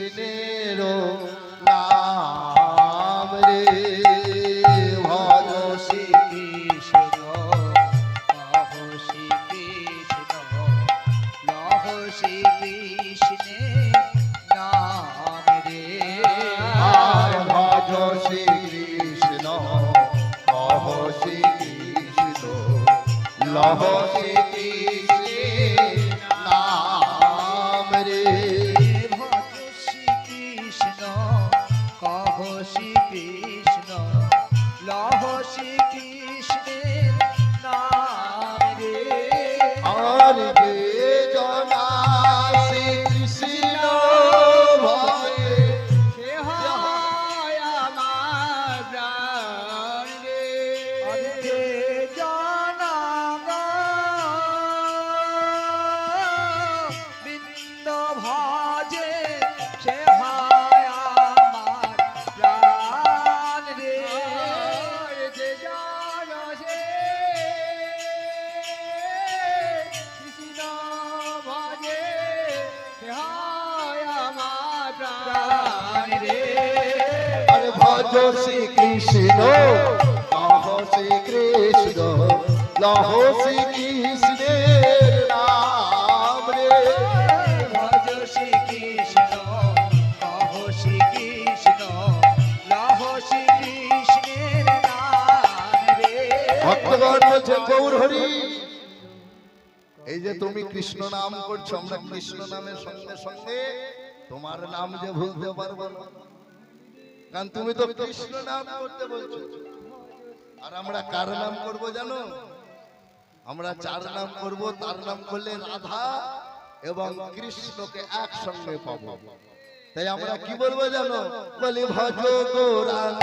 কৃষ্ণের নাম রে, ভজ শ্রী কৃষ্ণ লহ শ্রী কৃষ্ণ লহ শ্রী কৃষ্ণের নাম রে। ভজ শ্রী কৃষ্ণ কহ শ্রী কৃষ্ণ লহ শ্রী ভজ শ্রী কৃষ্ণ লহ শ্রী কৃষ্ণ লহ শ্রী কৃষ্ণের নাম রে। ভজ শ্রী কৃষ্ণ কহ শ্রী কৃষ্ণ লহ শ্রী কৃষ্ণের নাম রে। ভক্তগণ বলছে গৌর হরি এই যে তুমি কৃষ্ণ নাম করছ আমরা কৃষ্ণ নামের সঙ্গে সঙ্গে তোমার নাম যে ভুলতে পারব না। কারণ তুমি তো কৃষ্ণ নাম করতে বলছো। আর আমরা কার নাম করব জানো? আমরা চার নাম করব, তার নাম করলে রাধা এবং কৃষ্ণকে একসঙ্গে পাবো। তাই আমরা কি বলব জানো? বলি, ভজ গৌরাঙ্গ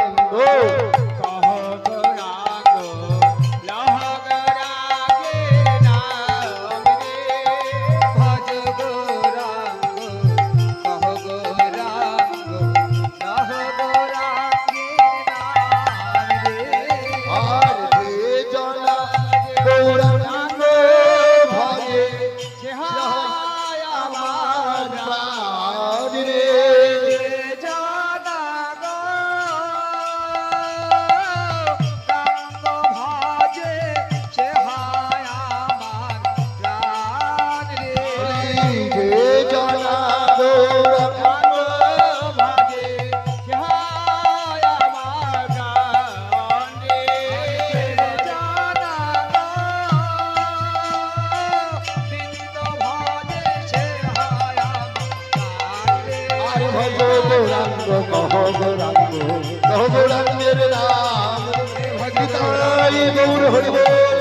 গৌরাঙ্গ কহ গৌরাঙ্গ কহ গৌরাঙ্গের নাম ভজিতাই গৌর হরি বল